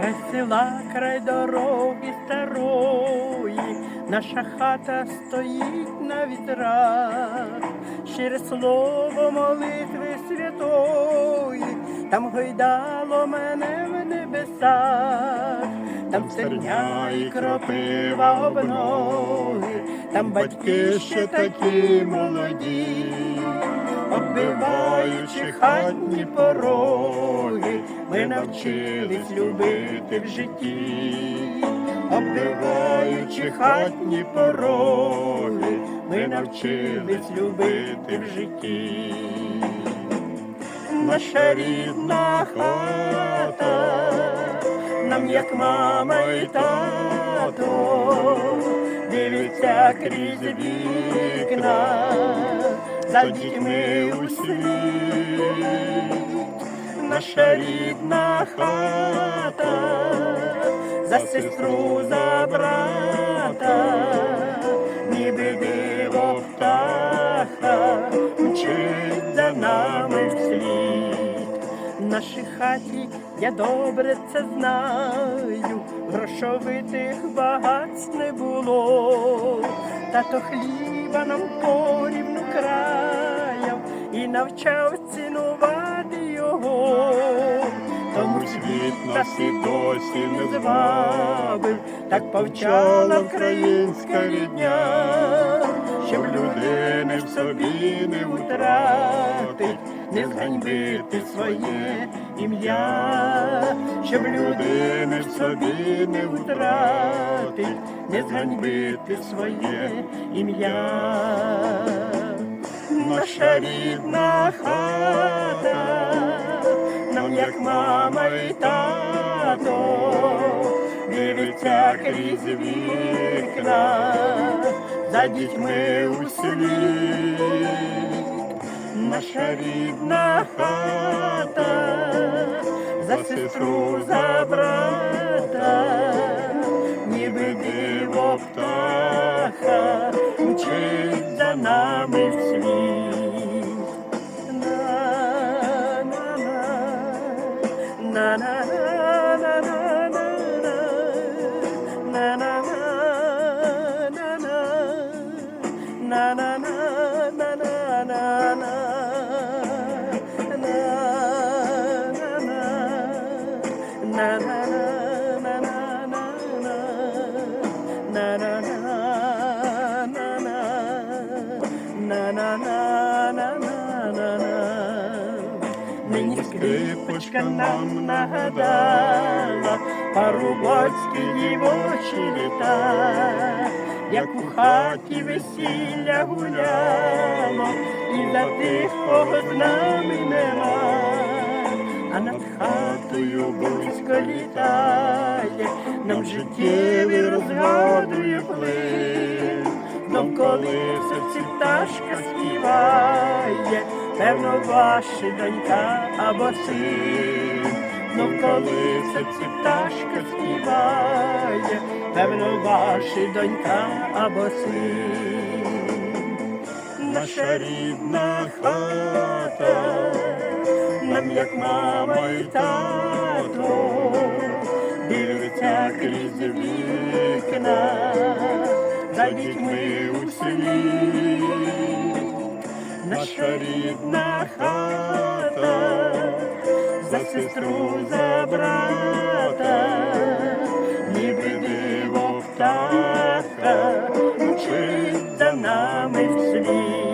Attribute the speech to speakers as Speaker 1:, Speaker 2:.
Speaker 1: Край села, край дороги старої, наша хата стоїть на вітрах, щире слово молитви святої, там гойдало мене в небесах, там стерня і кропива обноги, там батьки ще такі молоді, оббиваючи хатні пороги, ми навчились любити в житті, оббиваючи хатні пороги, ми навчились любити в житті. Наша рідна хата, нам як мама і тато, дивиться крізь вікна, за дітьми у світ. Наша рідна хата, за сестру, за брата, ніби диво птаха, мчить за нами вслід. В нашій хаті я добре це знаю, грошовитих багатств не було, тато хліба нам порівну краяв і навчав цінувати його. Тому світ нас і досі не звабив, так повчала українська рідня, щоб людини в собі не втратить, не зганьбити своє ім'я, щоб людини в собі не втратить, не зганьбити своє ім'я. Наша рідна хата, нам як мама і тато, дивиться крізь вікна, за дітьми у світ. Наша рідна хата, за сестру, за брата, ніби диво птаха, мчить за нами в світ. На, на, на, на, на, скрипочка нам нагадала парубоцькі дівочі літа, як у хаті весілля гуляло, і за тих, кого з нами нема, а над хатою близько літає, нам життєвий розгадує плин, нам коли серці пташка співає, певно, ваша донька або син. Ну, коли серці пташка співає, певно, ваша донька або син. Наша рідна хата, нам як мама і тато, дивиться крізь вікна, за дітьми у наша рідна хата, за сестру, за брата, ніби диво птаха, мчить за нами в світ.